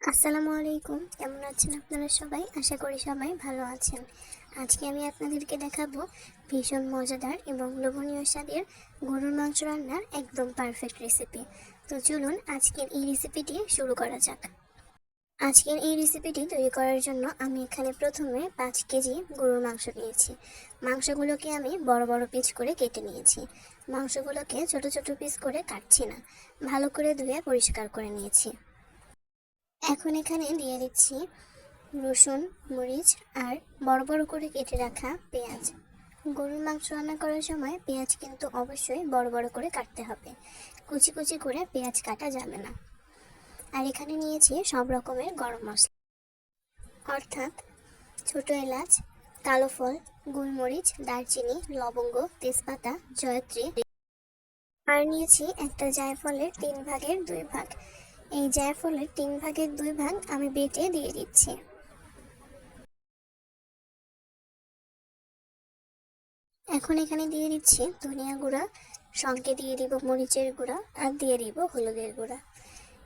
আসসালামু আলাইকুম। কেমন আছেন আপনারা সবাই? আশা করি সবাই ভালো আছেন। আজকে আমি আপনাদেরকে দেখাবো ভীষণ মজাদার এবং লোভনীয় স্বাদের গরুর মাংস রান্নার একদম পারফেক্ট রেসিপি তো চলুন আজকের এই রেসিপিটি শুরু করা যাক। আজকের এই রেসিপিটি তৈরি করার জন্য আমি এখানে প্রথমে পাঁচ কেজি গরুর মাংস নিয়েছি। মাংসগুলোকে আমি বড় বড় পিস করে কেটে নিয়েছি। মাংসগুলোকে ছোট ছোট পিস করে কাটছি না। ভালো করে ধুয়ে পরিষ্কার করে নিয়েছি। এখন এখানে দিয়ে দিচ্ছি রসুন, মরিচ আর বড় বড় করে কেটে রাখা পেঁয়াজ। গরুর মাংস রান্না করার সময় পেঁয়াজ কিন্তু অবশ্যই বড় বড় করে কাটতে হবে। কুচি কুচি করে পেঁয়াজ কাটা যাবে না। আর এখানে নিয়েছি সব রকমের গরম মশলা। অর্থাৎ ছোট এলাচ, কালো ফল গোলমরিচ দারচিনি, লবঙ্গ, তেজপাতা, জয়ত্রী। আর নিয়েছি একটা জায়ফলের তিন ভাগের দুই ভাগ। এই জায়ফলের তিন ভাগের দুই ভাগ আমি বেটে দিয়ে দিচ্ছি। এখন এখানে দিয়ে দিচ্ছি ধনিয়া গুঁড়া, সঙ্গে দিয়ে দিব মরিচের গুঁড়া আর দিয়ে দিব হলুদের গুঁড়া।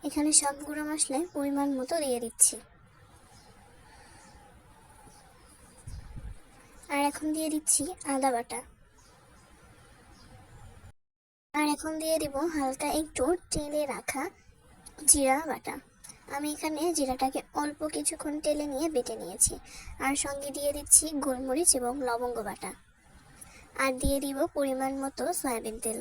এখানে সব গুঁড়ো মশলায় পরিমাণ মতো দিয়ে দিচ্ছি। আর এখন দিয়ে দিচ্ছি আদা বাটা। আর এখন দিয়ে দিব হালকা একটু টেলে রাখা জিরা বাটা। আমি এখানে জিরাটাকে অল্প কিছুক্ষণ তেলে নিয়ে বেটে নিয়েছি। আর সঙ্গে দিয়ে দিচ্ছি গোলমরিচ এবং লবঙ্গ বাটা। আর দিয়ে দিব পরিমাণ মতো সয়াবিন তেল।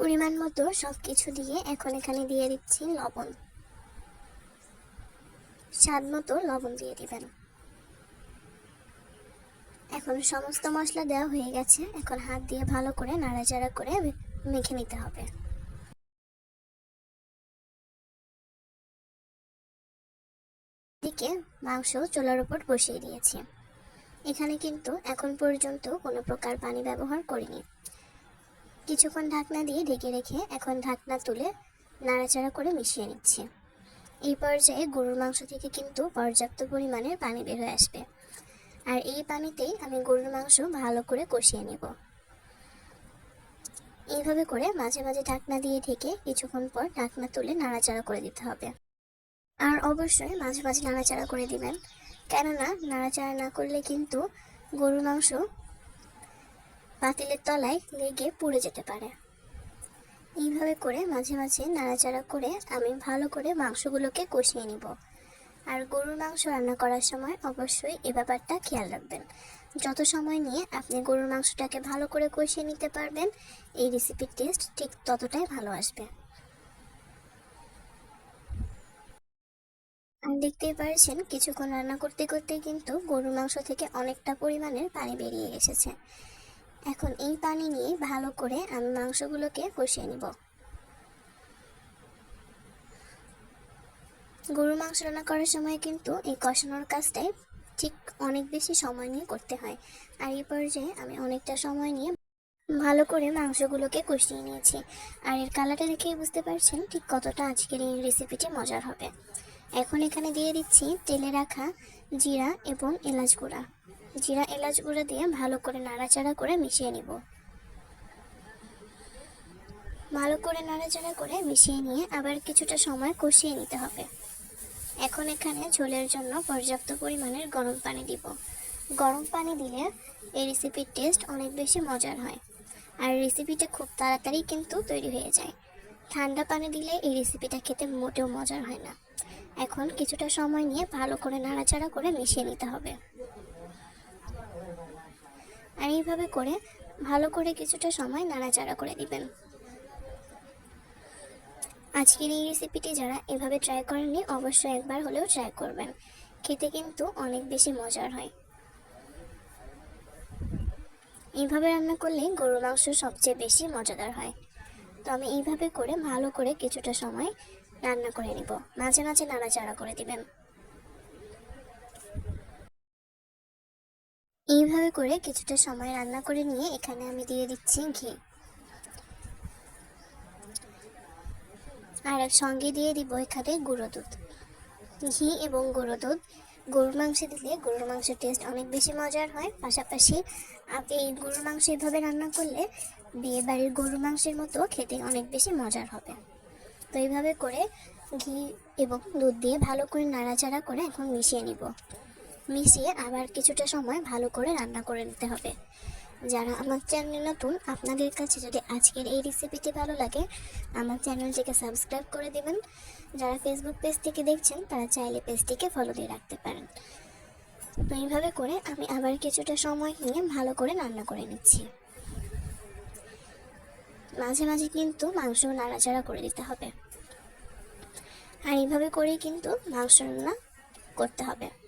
পরিমাণ মতো সব কিছু দিয়ে এখন এখানে দিয়ে দিচ্ছি লবণ। স্বাদ মতো লবণ দিয়ে দিবেন। এখন সমস্ত মশলা দেওয়া হয়ে গেছে। এখন হাত দিয়ে ভালো করে নাড়াচাড়া করে মেখে নিতে হবে। দিকে মাংস চোলার উপর বসিয়ে দিয়েছি। এখানে কিন্তু এখন পর্যন্ত কোনো প্রকার পানি ব্যবহার করিনি। কিছুক্ষণ ঢাকনা দিয়ে ঢেকে রেখে এখন ঢাকনা তুলে নাড়াচাড়া করে মিশিয়ে নিচ্ছি। এই পর্যায়ে গরুর মাংস থেকে কিন্তু পর্যাপ্ত পরিমাণের পানি বের হয়ে আসবে। আর এই পানিতেই আমি গরুর মাংস ভালো করে কষিয়ে নেব। এইভাবে করে মাঝে মাঝে ঢাকনা দিয়ে ঢেকে কিছুক্ষণ পর ঢাকনা তুলে নাড়াচাড়া করে দিতে হবে। আর অবশ্যই মাঝে মাঝে নাড়াচাড়া করে দিবেন, কেননা নাড়াচাড়া না করলে কিন্তু গরুর মাংস পাতিলের তলায় লেগে পুড়ে যেতে পারে। এইভাবে করে মাঝে মাঝে নাড়াচাড়া করে আমি ভালো করে মাংসগুলোকে কষিয়ে নিব। আর গরুর মাংস রান্না করার সময় অবশ্যই এ ব্যাপারটা খেয়াল রাখবেন। যত সময় নিয়ে আপনি গরুর মাংসটাকে ভালো করে কষিয়ে নিতে পারবেন, এই রেসিপির টেস্ট ঠিক ততটাই ভালো আসবে। দেখতেই পারছেন, কিছুক্ষণ রান্না করতে করতে কিন্তু গরুর মাংস থেকে অনেকটা পরিমাণের পানি বেরিয়ে এসেছে। এখন এই পানি নিয়ে ভালো করে আমি মাংসগুলোকে কষিয়ে নিব। গরুর মাংস রান্না করার সময় কিন্তু এই কষানোর কাজটাই ঠিক অনেক বেশি সময় নিয়ে করতে হয়। আর এই পর্যায়ে আমি অনেকটা সময় নিয়ে ভালো করে মাংসগুলোকে কষিয়ে নিয়েছি। আর এর কালারটা দেখেই বুঝতে পারছেন ঠিক কতটা আজকের এই রেসিপিটি মজার হবে। এখন এখানে দিয়ে দিচ্ছি তেলে রাখা জিরা এবং এলাচ গুঁড়া। জিরা, এলাচ গুঁড়া দিয়ে ভালো করে নাড়াচাড়া করে মিশিয়ে নিব। ভালো করে নাড়াচাড়া করে মিশিয়ে নিয়ে আবার কিছুটা সময় কষিয়ে নিতে হবে। এখন এখানে ঝোলের জন্য পর্যাপ্ত পরিমাণের গরম পানি দিব। গরম পানি দিলে এই রেসিপির টেস্ট অনেক বেশি মজার হয়। আর রেসিপিটা খুব তাড়াতাড়ি কিন্তু তৈরি হয়ে যায়। ঠান্ডা পানি দিলে এই রেসিপিটা খেতে মোটেও মজার হয় না। এখন কিছুটা সময় নিয়ে ভালো করে নাড়াচাড়া করে মিশিয়ে নিতে হবে। আর এইভাবে করে ভালো করে কিছুটা সময় নাড়াচাড়া করে দিবেন। আজকের এই রেসিপিটি যারা এভাবে ট্রাই করেননি, অবশ্যই একবার হলেও ট্রাই করবেন। খেতে কিন্তু অনেক বেশি মজার হয়। এইভাবে রান্না করলে গরুর মাংস সবচেয়ে বেশি মজাদার হয়। তো আমি এইভাবে করে ভালো করে কিছুটা সময় রান্না করে নিব। মাঝে মাঝে নাড়াচাড়া করে দিবেন। এইভাবে করে কিছুটা সময় রান্না করে নিয়ে এখানে আমি দিয়ে দিচ্ছি ঘি। আর সঙ্গে দিয়ে দিব এখানে গুঁড়ো দুধ। ঘি এবং গুঁড়ো দুধ। গরুর মাংস দিলে গরুর মাংসের টেস্ট অনেক বেশি মজার হয়। পাশাপাশি আর এই গরুর মাংস এভাবে রান্না করলে বিয়ে বাড়ির গরুর মাংসের মতো খেতে অনেক বেশি মজার হবে। তো এইভাবে করে ঘি এবং দুধ দিয়ে ভালো করে নাড়াচাড়া করে এখন মিশিয়ে নিব। মিশিয়ে আবার কিছুটা সময় ভালো করে রান্না করে নিতে হবে। যারা আমার চ্যানেলে নতুন, আপনাদের কাছে যদি আজকের এই রেসিপিটি ভালো লাগে, আমার চ্যানেলটিকে সাবস্ক্রাইব করে দেবেন। যারা ফেসবুক পেজ থেকে দেখছেন, তারা চাইলে পেজটিকে ফলো দিয়ে রাখতে পারেন। তো এইভাবে করে আমি আবার কিছুটা সময় নিয়ে ভালো করে রান্না করে নিচ্ছি। মাঝে মাঝে কিন্তু মাংস নাড়াচাড়া করে দিতে হবে। আর এইভাবে করেই কিন্তু মাংস রান্না করতে হবে।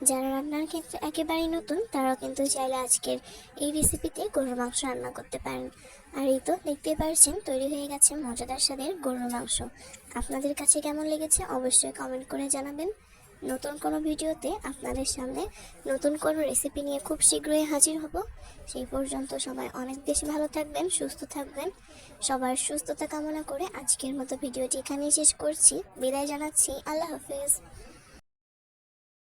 যারা রান্নার ক্ষেত্রে একেবারেই নতুন, তারাও কিন্তু চাইলে আজকের এই রেসিপিতে গরুর মাংস রান্না করতে পারেন। আর এই তো দেখতেই পারছেন, তৈরি হয়ে গেছে মজাদার স্বাদের গরুর মাংস। আপনাদের কাছে কেমন লেগেছে অবশ্যই কমেন্ট করে জানাবেন। নতুন কোনো ভিডিওতে আপনাদের সামনে নতুন কোনো রেসিপি নিয়ে খুব শীঘ্রই হাজির হব। সেই পর্যন্ত সবাই অনেক বেশি ভালো থাকবেন, সুস্থ থাকবেন। সবার সুস্থতা কামনা করে আজকের মতো ভিডিওটি এখানেই শেষ করছি। বিদায় জানাচ্ছি, আল্লাহ হাফেজ।